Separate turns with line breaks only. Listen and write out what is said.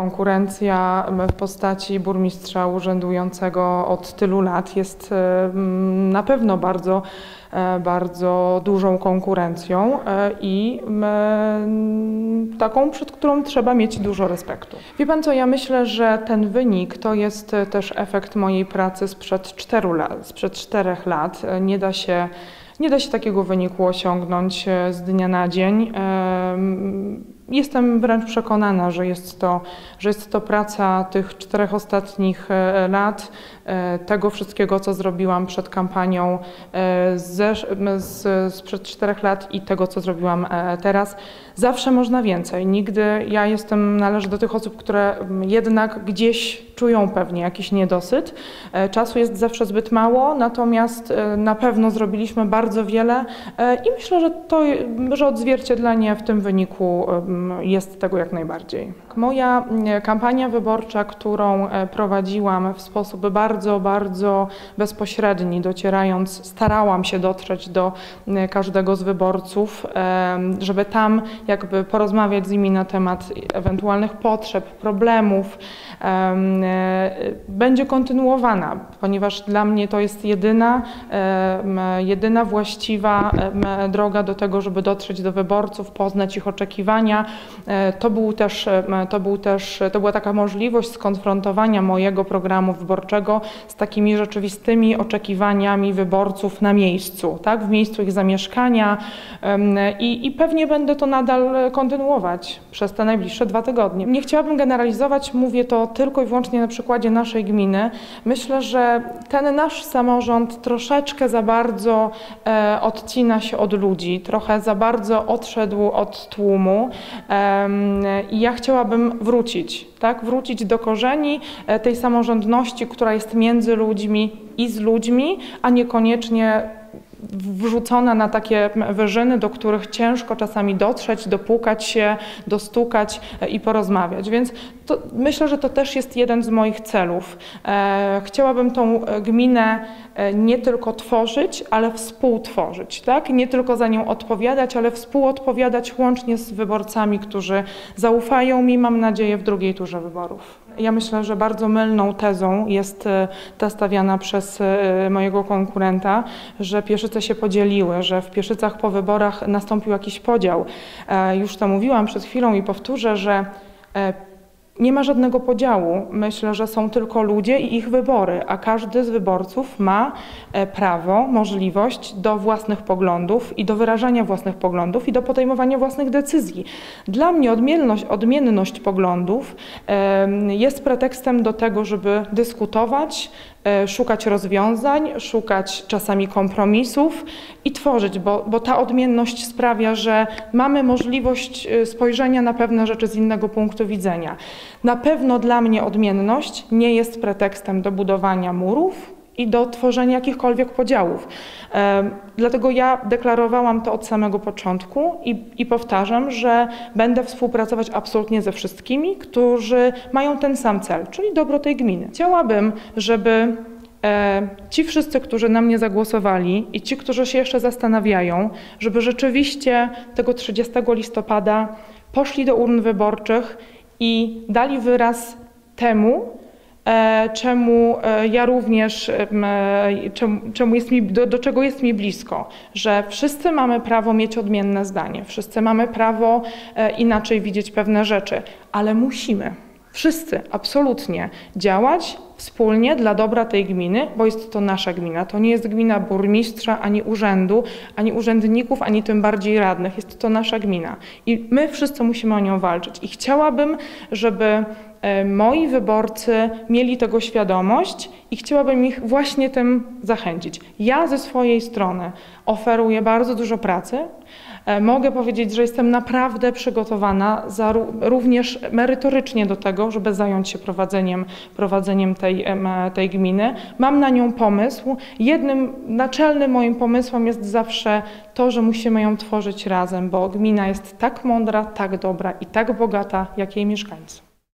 Konkurencja w postaci burmistrza urzędującego od tylu lat jest e, na pewno bardzo, e, bardzo dużą konkurencją e, i taką, przed którą trzeba mieć dużo respektu. Wie pan co, ja myślę, że ten wynik to jest też efekt mojej pracy sprzed czteru lat, sprzed czterech lat. Nie da się nie da się takiego wyniku osiągnąć z dnia na dzień. Jestem wręcz przekonana, że jest to, że jest to praca tych czterech ostatnich e, lat, e, tego wszystkiego, co zrobiłam przed kampanią e, z, sprzed czterech lat i tego, co zrobiłam teraz. Zawsze można więcej. Nigdy ja jestem, należę do tych osób, które jednak gdzieś czują pewnie jakiś niedosyt. Czasu jest zawsze zbyt mało, natomiast na pewno zrobiliśmy bardzo wiele i myślę, że to, że odzwierciedlenie w tym wyniku jest tego jak najbardziej. Moja e, kampania wyborcza, którą e, prowadziłam w sposób bardzo, bardzo bezpośredni, docierając, starałam się dotrzeć do e, każdego z wyborców, żeby tam jakby porozmawiać z nimi na temat ewentualnych potrzeb, problemów, będzie kontynuowana, ponieważ dla mnie to jest jedyna, jedyna właściwa droga do tego, żeby dotrzeć do wyborców, poznać ich oczekiwania. To był też to, był też, to była taka możliwość skonfrontowania mojego programu wyborczego z takimi rzeczywistymi oczekiwaniami wyborców na miejscu, tak, w miejscu ich zamieszkania i, i pewnie będę to nadal kontynuować przez te najbliższe dwa tygodnie. Nie chciałabym generalizować, mówię to tylko i wyłącznie na przykładzie naszej gminy. Myślę, że ten nasz samorząd troszeczkę za bardzo e, odcina się od ludzi, trochę za bardzo odszedł od tłumu i ja chciałabym wrócić, tak? wrócić do korzeni e, tej samorządności, która jest między ludźmi i z ludźmi, a niekoniecznie wrzucona na takie wyżyny, do których ciężko czasami dotrzeć, dopukać się, dostukać e, i porozmawiać. Więc to, myślę, że to też jest jeden z moich celów. E, chciałabym tą gminę e, nie tylko tworzyć, ale współtworzyć. Tak? Nie tylko za nią odpowiadać, ale współodpowiadać łącznie z wyborcami, którzy zaufają mi, mam nadzieję, w drugiej turze wyborów. Ja myślę, że bardzo mylną tezą jest ta stawiana przez mojego konkurenta, że Pieszyce się podzieliły, że w Pieszycach po wyborach nastąpił jakiś podział. E, już to mówiłam przed chwilą i powtórzę, że e, nie ma żadnego podziału. Myślę, że są tylko ludzie i ich wybory, a każdy z wyborców ma e, prawo, możliwość do własnych poglądów i do wyrażania własnych poglądów i do podejmowania własnych decyzji. Dla mnie odmienność, odmienność poglądów jest pretekstem do tego, żeby dyskutować, szukać rozwiązań, szukać czasami kompromisów i tworzyć, bo, bo ta odmienność sprawia, że mamy możliwość e, spojrzenia na pewne rzeczy z innego punktu widzenia. Na pewno dla mnie odmienność nie jest pretekstem do budowania murów, i do tworzenia jakichkolwiek podziałów. Dlatego ja deklarowałam to od samego początku i, i, powtarzam, że będę współpracować absolutnie ze wszystkimi, którzy mają ten sam cel, czyli dobro tej gminy. Chciałabym, żeby e, ci wszyscy, którzy na mnie zagłosowali i ci, którzy się jeszcze zastanawiają, żeby rzeczywiście tego 30 listopada poszli do urn wyborczych i dali wyraz temu, czemu e, ja również, e, czemu, jest mi, do, do, czego jest mi blisko, że wszyscy mamy prawo mieć odmienne zdanie, wszyscy mamy prawo inaczej widzieć pewne rzeczy, ale musimy. Wszyscy absolutnie działać wspólnie dla dobra tej gminy, bo jest to nasza gmina. To nie jest gmina burmistrza, ani urzędu, ani urzędników, ani tym bardziej radnych. Jest to nasza gmina. I my wszyscy musimy o nią walczyć. I chciałabym, żeby E, moi wyborcy mieli tego świadomość i chciałabym ich właśnie tym zachęcić. Ja ze swojej strony oferuję bardzo dużo pracy. E, mogę powiedzieć, że jestem naprawdę przygotowana za, również merytorycznie do tego, żeby zająć się prowadzeniem, prowadzeniem tej, tej gminy. Mam na nią pomysł. Jednym naczelnym moim pomysłem jest zawsze to, że musimy ją tworzyć razem, bo gmina jest tak mądra, tak dobra i tak bogata, jak jej mieszkańcy.